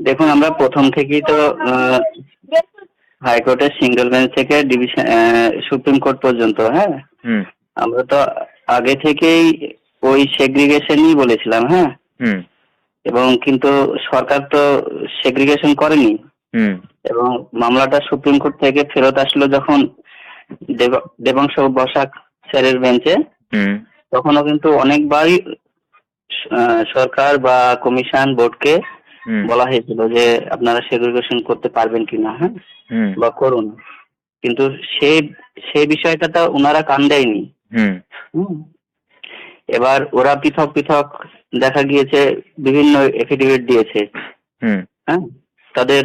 দেখুন আমরা প্রথম থেকেই তো হাইকোর্টের সিঙ্গেল বেঞ্চ থেকে ডিভিশন সুপ্রিম কোর্ট পর্যন্ত হ্যাঁ? আমরা তো আগে থেকেই ওই সেগ্রিগেশনই বলেছিলাম হ্যাঁ? এবং কিন্তু সরকার তো সেগ্রিগেশন করেনি। এবং মামলাটা সুপ্রিম কোর্ট থেকে ফেরত আসলো যখন দেব- দেবাংশ বসাক স্যারের বেঞ্চে তখনও কিন্তু অনেকবারই সরকার বা কমিশন বোর্ডকে বলা হয়েছিল যে আপনারা সেগ্রিগেশন করতে পারবেন কিনা হ্যাঁ? বা করুন। কিন্তু সেই সেই বিষয়টা তো ওনারা কান দেয়নি। হুম। হুম। এবার ওরা পৃথক পৃথক দেখা গিয়েছে বিভিন্ন এফিডেভিট দিয়েছে। হুম। হ্যাঁ? তাদের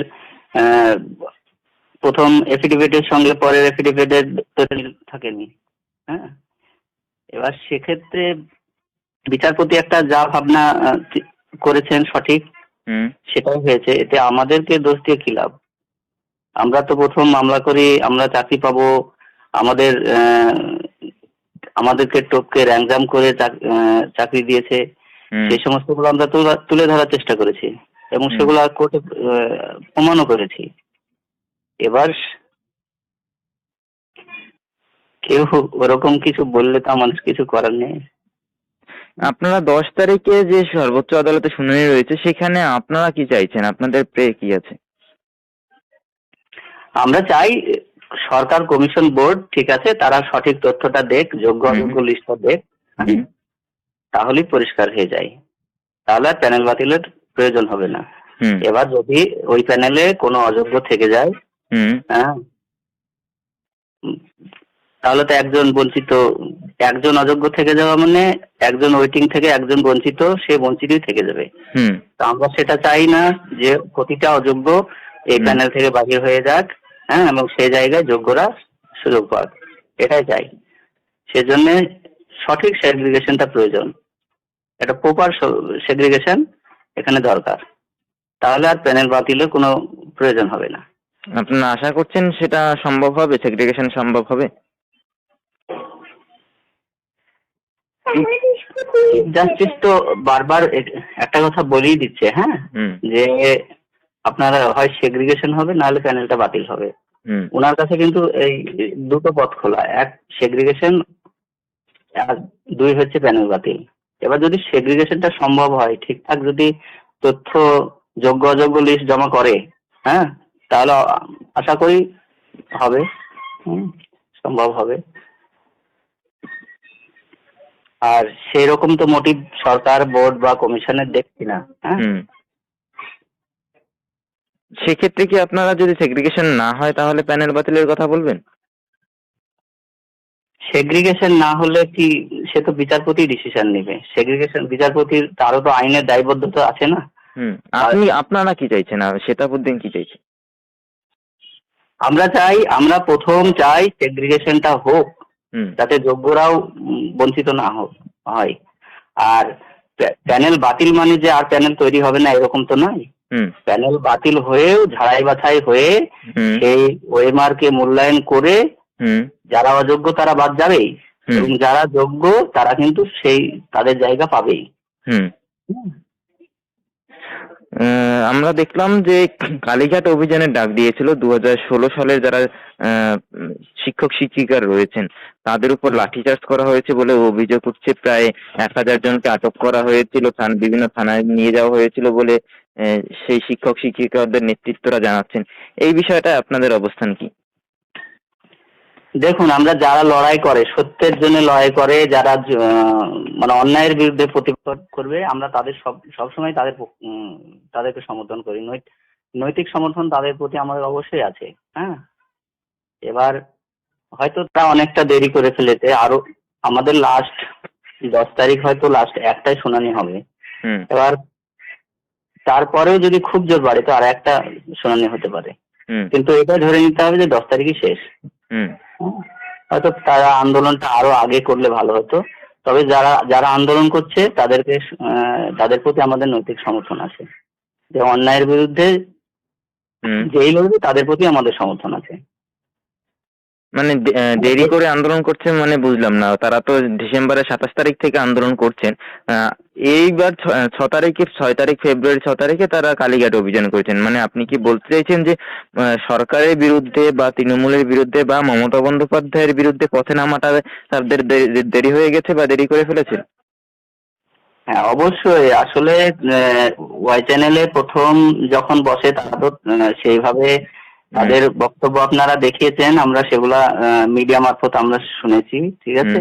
প্রথম এফিডেভিটের সঙ্গে পরের এফিডেভিটের থাকেনি। হ্যাঁ? এবার সেক্ষেত্রে বিচারপতি একটা যা ভাবনা করেছেন সঠিক সেটাই হয়েছে। এতে আমাদেরকে দোষ দিয়ে কি লাভ? আমরা তো প্রথম মামলা করি আমরা চাকরি পাবো আমাদের আমাদেরকে টপকে র্যাংজাম করে চাকরি দিয়েছে। সেই সমস্তগুলো আমরা তুলা- ধরার চেষ্টা করেছি এবং। সেগুলো কোর্টে প্রমাণও করেছি। এবার কেউ ওরকম কিছু বললে তো আমার কিছু করার নেই। আপনারা দশ তারিখে যে সর্বোচ্চ আদালতে শুনানি রয়েছে সেখানে আপনারা কি চাইছেন? আপনাদের প্রে কি আছে? আমরা চাই সরকার কমিশন বোর্ড ঠিক আছে তারা সঠিক তথ্যটা দেখ যোগ্য। অযোগ্য লিস্টটা দেখ হুম। তাহলেই পরিষ্কার হয়ে যায়। তাহলে প্যানেল বাতিলের প্রয়োজন হবে না। এবার যদি ওই প্যানেলে কোনো অযোগ্য থেকে যায় হ্যাঁ? তাহলে তো একজন বঞ্চিত একজন অযোগ্য থেকে যাওয়া মানে একজন ওয়েটিং থেকে একজন বঞ্চিত সে বঞ্চিতই থেকে যাবে। তো আমরা সেটা চাই না যে প্রতিটা অযোগ্য এই প্যানেল থেকে বাহির হয়ে যাক হ্যাঁ এবং সেই জায়গায় যোগ্যরা সুযোগ পাক। এটাই চাই। সেজন্য সঠিক সেগ্রিগেশনটা প্রয়োজন। একটা প্রপার সেগ্রিগেশন এখানে দরকার। তাহলে আর প্যানেল বাতিলের কোনো প্রয়োজন হবে না। আপনারা আশা করছেন সেটা সম্ভব হবে? সেগ্রিগেশন সম্ভব হবে? জাস্টিস তো বারবার একটা কথা বলেই দিচ্ছে হ্যাঁ? যে আপনারা হয় সেগ্রিগেশন হবে নাহলে প্যানেলটা বাতিল হবে। ওনার কাছে কিন্তু এই দুটো পথ খোলা। এক সেগ্রিগেশন আর দুই হচ্ছে প্যানেল বাতিল। এবার যদি সেগ্রিগেশনটা সম্ভব হয় ঠিকঠাক যদি তথ্য যোগ্য অযোগ্য লিস্ট জমা করে হ্যাঁ? তাহলে আশা করি হবে। হুম, সম্ভব হবে। আর সেই রকম তো মোটিভ সরকার বোর্ড বা কমিশনের দেখছি না হ্যাঁ? সেক্ষেত্রে কি আপনারা যদি সেগ্রিগেশন না হয় তাহলে প্যানেল বাতিলের কথা বলবেন? সেগ্রিগেশন না হলে কি সে তো বিচারপতি ডিসিশন নেবে? সেগ্রিগেশন বিচারপতির তারও তো আইনের দায়বদ্ধতা আছে না? আপনি আপনারা কি চাইছেন? আর শ্বেতাবুদ্দিন কি চাইছেন আমরা চাই আমরা প্রথম চাই সেগ্রিগেশনটা হোক। যাতে যোগ্যরাও বঞ্চিত না হোক হয়। আর প্যানেল বাতিল মানে যে আর প্যানেল তৈরি হবে না এরকম তো নয়। প্যানেল বাতিল হয়েও ঝাড়াই বাছাই হয়ে সেই সেই ওএমআরকে মূল্যায়ন করে যারা অযোগ্য তারা বাদ যাবেই। এবং যারা যোগ্য তারা কিন্তু সেই তাদের জায়গা পাবেই। আমরা দেখলাম যে কালীঘাট অভিযানের ডাক দিয়েছিল। দু ষোলো সালের যারা শিক্ষক, শিক্ষিকা রয়েছেন, তাদের উপর লাঠিচার্জ করা হয়েছে বলে অভিযোগ উঠছে। প্রায় এক হাজার জনকে আটক করা হয়েছিল বিভিন্ন থানায় নিয়ে যাওয়া হয়েছিল বলে সেই শিক্ষক, শিক্ষিকাদের নেতৃত্বরা জানাচ্ছেন। এই বিষয়টা আপনাদের অবস্থান কি? দেখুন আমরা যারা লড়াই করে সত্যের জন্য লড়াই করে যারা মানে অন্যায়ের বিরুদ্ধে প্রতিবাদ করবে আমরা তাদের সব সবসময় তাদের তাদেরকে সমর্থন করি। নৈত- নৈতিক সমর্থন তাদের প্রতি আমাদের অবশ্যই আছে হ্যাঁ? এবার হয়তো তারা অনেকটা দেরি করে ফেলেছে আরও আমাদের লাস্ট দশ তারিখ হয়তো লাস্ট একটাই শুনানি হবে। হুম। এবার তারপরেও যদি খুব জোর বাড়ে তো আর একটা শুনানি হতে পারে। কিন্তু এটা ধরে নিতে হবে যে দশ তারিখই শেষ। হয়তো তারা আন্দোলনটা আরও আগে করলে ভালো হতো। তবে যারা যারা আন্দোলন করছে তাদেরকে তাদের প্রতি আমাদের নৈতিক সমর্থন আছে। যে অন্যায়ের বিরুদ্ধে যেই লড়বে তাদের প্রতি আমাদের সমর্থন আছে। মানে দেরি করে আন্দোলন করছেন মানে বুঝলাম না। তারা তো ডিসেম্বরের সাতাশ তারিখ থেকে আন্দোলন করছেন। এইবার ছ তারিখে ছয় তারিখ ফেব্রুয়ারি ছ তারিখে তারা কালীঘাট অভিযান করেছেন। মানে আপনি কি বলতে চাইছেন যে সরকারের বিরুদ্ধে বা তৃণমূলের বিরুদ্ধে বা মমতা বন্দ্যোপাধ্যায়ের বিরুদ্ধে পথে নামাটা তাদের দেরি হয়ে গেছে বা দেরি করে ফেলেছে হ্যাঁ অবশ্যই। আসলে ওয়াই চ্যানেলে প্রথম যখন বসে তারা তো সেইভাবে তাদের বক্তব্য আপনারা দেখিয়েছেন আমরা সেগুলা মিডিয়া মারফত আমরা শুনেছি ঠিক আছে।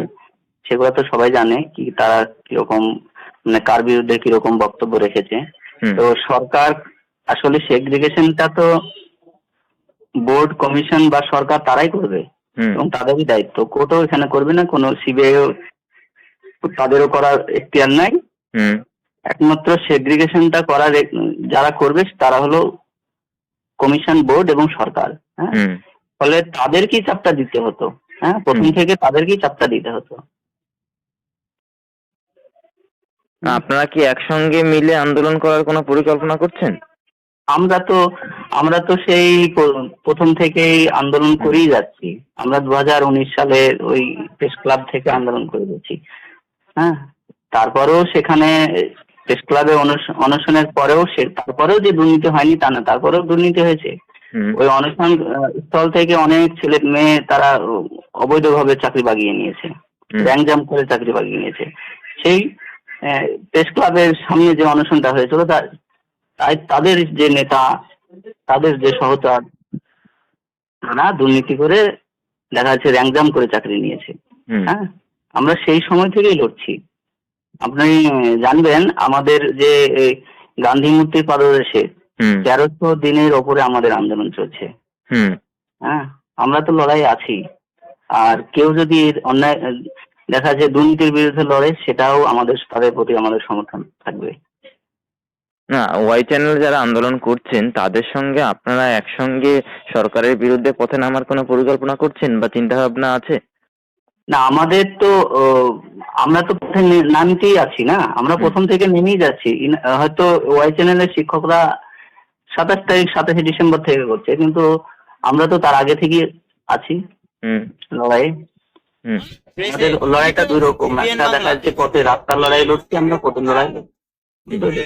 সেগুলো তো সবাই জানে কি তারা কীরকম মানে কার বিরুদ্ধে কীরকম বক্তব্য রেখেছে। তো সরকার আসলে সেগ্রিগেশনটা তো বোর্ড কমিশন বা সরকার তারাই করবে। এবং তাদেরই দায়িত্ব। কোর্টও এখানে করবে না কোনো সিবিআই তাদেরও করার এখতিয়ার নাই। হুম। একমাত্র সেগ্রিগেশনটা করার যারা করবে তারা হলো কমিশন বোর্ড এবং সরকার হ্যাঁ? ফলে তাদেরকেই চাপটা দিতে হতো হ্যাঁ? প্রথম থেকে তাদেরকেই চাপটা দিতে হতো। আপনারা কি একসঙ্গে মিলে আন্দোলন করার কোনো পরিকল্পনা করছেন? আমরা তো আমরা তো সেই প্রথম থেকেই আন্দোলন করেই যাচ্ছি। আমরা দু হাজার উনিশ সালে ওই প্রেস ক্লাব থেকে আন্দোলন করে যাচ্ছি হ্যাঁ? তারপরেও সেখানে প্রেস ক্লাবে অনশনের পরেও সে তারপরেও যে দুর্নীতি হয়নি তা না তারপরেও দুর্নীতি হয়েছে। ওই অনুষ্ঠান স্থল থেকে অনেক ছেলে মেয়ে তারা অবৈধভাবে চাকরি বাগিয়ে নিয়েছে। হুম। ব্যাংজাম করে চাকরি বাগিয়ে নিয়েছে। সেই প্রেস ক্লাবের সামনে যে অনশনটা হয়েছিল তাই তাদের যে নেতা তাদের যে সহচর তারা দুর্নীতি করে দেখা যাচ্ছে র্যাংজাম করে চাকরি নিয়েছে। হ্যাঁ? আমরা সেই সময় থেকেই লড়ছি। আপনি জানবেন আমাদের যে গান্ধী মূর্তির পাদদেশে তেরোশো দিনের ওপরে আমাদের আন্দোলন চলছে। হুম। হ্যাঁ আমরা তো লড়াই আছি। আর কেউ যদি অন্যায় দেখা যায় দুর্নীতির বিরুদ্ধে লড়ে সেটাও আমাদের তাদের প্রতি আমাদের সমর্থন থাকবে। না ওয়াই চ্যানেল যারা আন্দোলন করছেন তাদের সঙ্গে আপনারা একসঙ্গে সরকারের বিরুদ্ধে পথে নামার কোনো পরিকল্পনা করছেন বা চিন্তা ভাবনা আছে? না আমাদের তো আমরা তো পথে নে- নামতেই আছি না। আমরা প্রথম থেকে নেমেই যাচ্ছি। হয়তো ওয়াই চ্যানেলের শিক্ষকরা সাতাশ তারিখ সাতাশে ডিসেম্বর থেকে করছে কিন্তু আমরা তো তার আগে থেকে আছি। হুম। লড়াই হুম। আমাদের লড়াইটা দুই রকম। একটা দেখা যাচ্ছে পথে রাস্তার লড়াই লড়ছি আমরা পথের লড়াই লড়ছি।